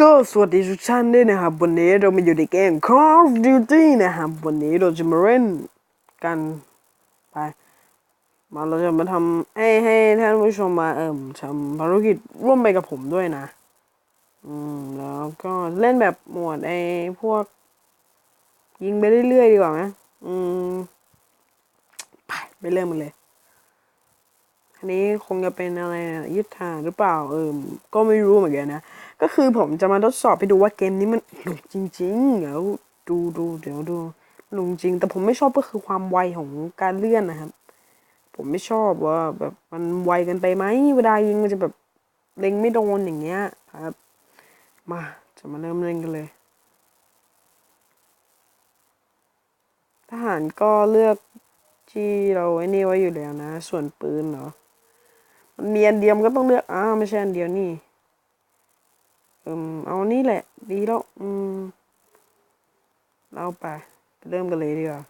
ก็สวัสดีทุกท่านด้วยนะครับ วันนี้เรามาอยู่ในเกม Call of Duty นะครับ วันนี้เราจะมาเล่นกันไป มาเราจะมาทำให้ให้ท่านผู้ชมมาเอิ่มทำภารกิจร่วมไปกับผมด้วยนะ อืม แล้วก็เล่นแบบหมวดไอ้พวก ยิงไปเรื่อยๆดีกว่าไหมอืม ไปไปเริ่มกันเลย อันนี้คงจะเป็นอะไรนะยึดฐานหรือเปล่า เออก็ไม่รู้เหมือนกันนะ ก็คือผมจะมาทดสอบให้ดูว่าเกมนี้มันหนุกจริง ๆ เดี๋ยวดูดูเดี๋ยวดูหนุกจริง แต่ผมไม่ชอบก็คือความไวของการเลื่อนนะครับ ผมไม่ชอบว่าแบบมันไวกันไปไหมเวลายิงมันจะแบบเล็งไม่โดนอย่างเงี้ยครับ มาจะมาเริ่มเล่นกันเลย ทหารก็เลือกที่เราไอ้นี่ไว้อยู่แล้วนะ ส่วนปืนเหรอ มันมีอันเดียวมันก็ต้องเลือก อ้าวไม่ใช่อันเดียวนี่ อืมเอานี่แหละ ดีแล้ว อืมเราไป เริ่มกันเลยดีกว่า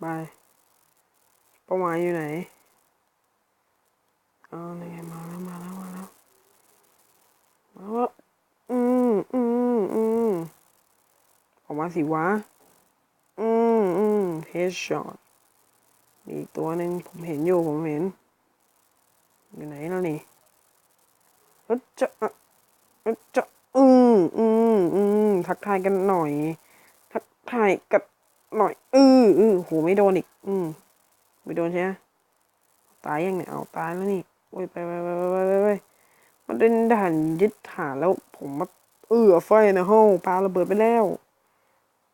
ไปเป้าหมายอยู่ไหนอ๋อนี่ไงมาแล้วมาแล้วมาแล้วมาแล้วอืมอืมอืมออกมาสิวะ อืมอืมเฮดช็อตมีอีกตัวหนึ่งผมเห็นอยู่ผมเห็น อยู่ไหนแล้วนี่เอจะอะเอ้ยจะอืมอืมอืมทักทายกันหน่อย ทักทายกันหน่อย อืออือโหไม่โดนอีก อืมไม่โดนใช่ไหมตายยังเนี่ยเอาตายแล้วนี่โอ้ยไปไปไปไปไปไปมันเป็นด่านยึดฐานแล้วผมมาเออไฟนะห้องปลาระเบิดไปแล้ว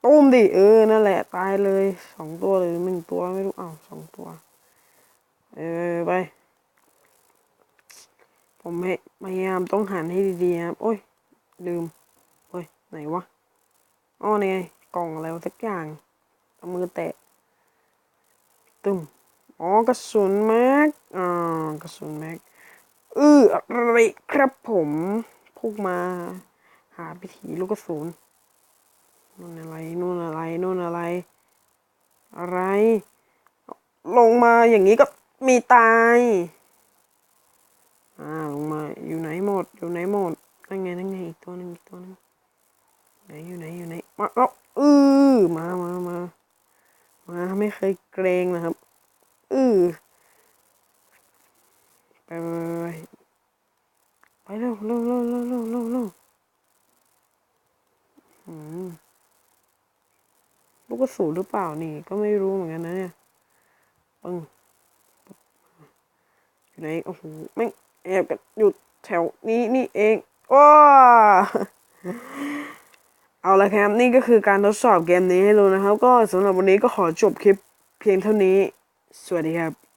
ตุ้มดิเออนั่นแหละ ตายเลยสองตัวเลยหนึ่งตัวไม่รู้อ้าวสองตัว เออไป ผมพยายามต้องหันให้ดีๆครับโอ้ย ลืมโอ้ย ไหนวะอ๋อนี่ไงกล่องอะไรวสักอย่างเอามือแตะตึมอ๋อกระสุนแม็กอ่ากระสุนแม็กเอออะไรครับผมพุ่งมา หาพิธีลูกกระสุนนู่นอะไรนู่นอะไรนู่นอะไร อะไร ลงมาอย่างนี้ก็มีตาย อ่าลงมาอยู่ไหนหมดอยู่ไหนหมดนั่นไงนั่นไงอีกตัวหนึงอีกตัวหนึงไหนอยู่ไหนอยู่ไหนมาแล้วอือมามามามาไม่เคยเกรงนะครับเออไปไปไปไปเร็วเร็วเร็วเร็วเร็วเร็วเร็วอืมลูกกระสุนหรือเปล่านี่ ก็ไม่รู้เหมือนกันนะเนี่ยปึ้งอยู่ไหนโอ้โหแม่ง แอบกันอยู่แถวนี้นี่เองว้าเอาละครับนี่ก็คือการทดสอบเกมนี้ให้รู้นะครับ ก็สำหรับวันนี้ก็ขอจบคลิปเพียงเท่านี้ สวัสดีครับ